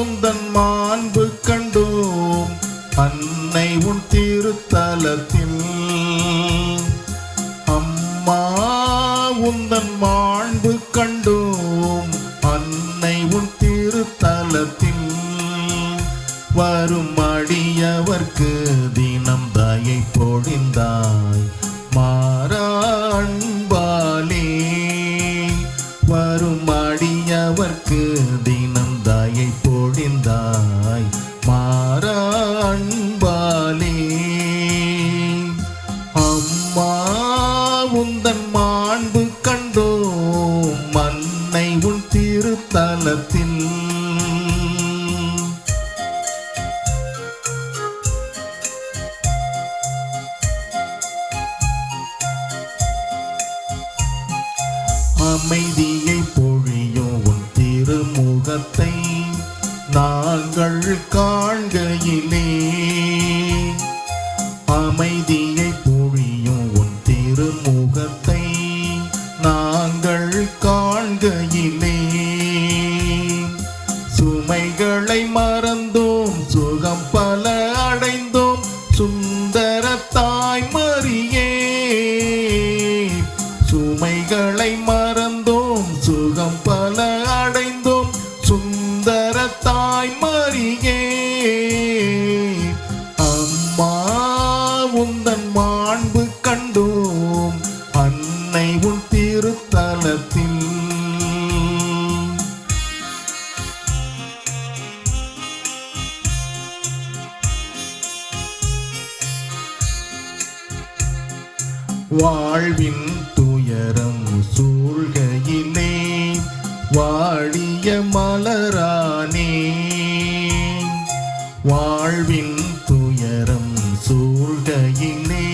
உந்தன் மாண்பு கண்டோம் அன்னை உன் திருத்தலத்தில். அம்மா உந்தன் மாண்பு கண்டோம் அன்னை உன் திருத்தலத்தில். வரும் அடியவர்க்கு தினம் தயை பொழிந்தாய். மாறா அன்பாலே அம்மா உந்தன் மாண்பு கண்டோம் மன்னை உன் திருத்தலத்தில். அமைதியை பொழியும் உன் திருமுகத்தை. நாங்கள் காண்கையிலே அமைதியை பொழியும் உன் திருமுகத்தை நாங்கள் காண்கையிலே. சுமைகளை மறந்தோம் சுகம் பல அடைந்தோம் சுந்தர தாய் மறியே சுமைகளை மறந்தோம் வாழ்வின் துயரம் சூழ்கையிலே வாடிய மலரானே. வாழ்வின் துயரம் சூழ்கையிலே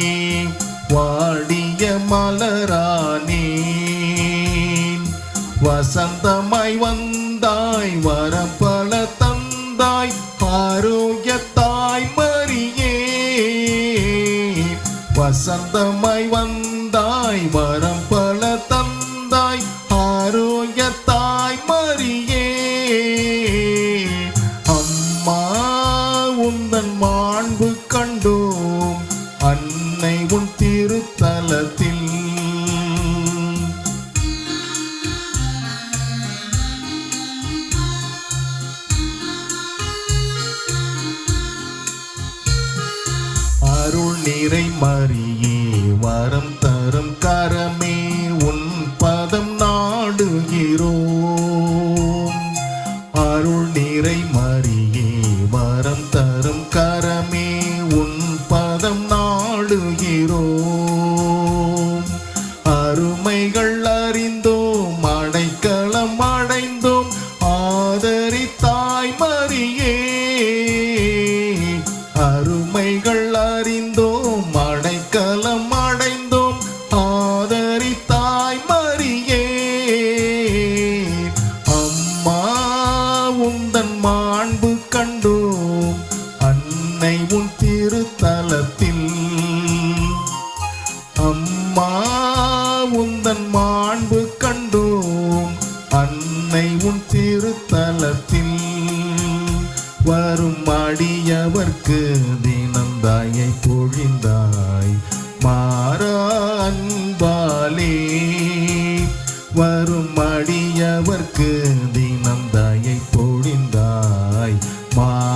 வாடிய மலரானே. வசந்தமாய் வந்தாய் வரம் பல தந்தாய் ஆரோக்கிய வசந்தமாய் வந்தாய் வரம் பல தந்தாய் ஆரோக்கியத்தாய் மரியே அம்மா உந்தன் மாண்பு கண்டோம் அன்னை உன் திருத்தலத்தில் நிறை மறியே வரம் தரும் கரமே உன் பதம் நாடுகிறோம் அருள் நிறை மறியே வரம் தரும் கரமே உன் பதம் நாடுகிறோம் அருமைகள் அறிந்தோம் அடைக்கலம் அடைந்தோம் ஆதரித்தாய் மறியே தன் மாண்பு கண்டோம் அன்னை உன் திருத்தலத்தில். அம்மா உந்தன் மாண்பு கண்டோம் அன்னை உன் திருத்தலத்தில். வரும் அடியவர்க்கு தினந்தாயை பொழிந்தாய் மாறா அன்பாலே. வரும் அடியவர்க்கு தினந்தாய் தாயை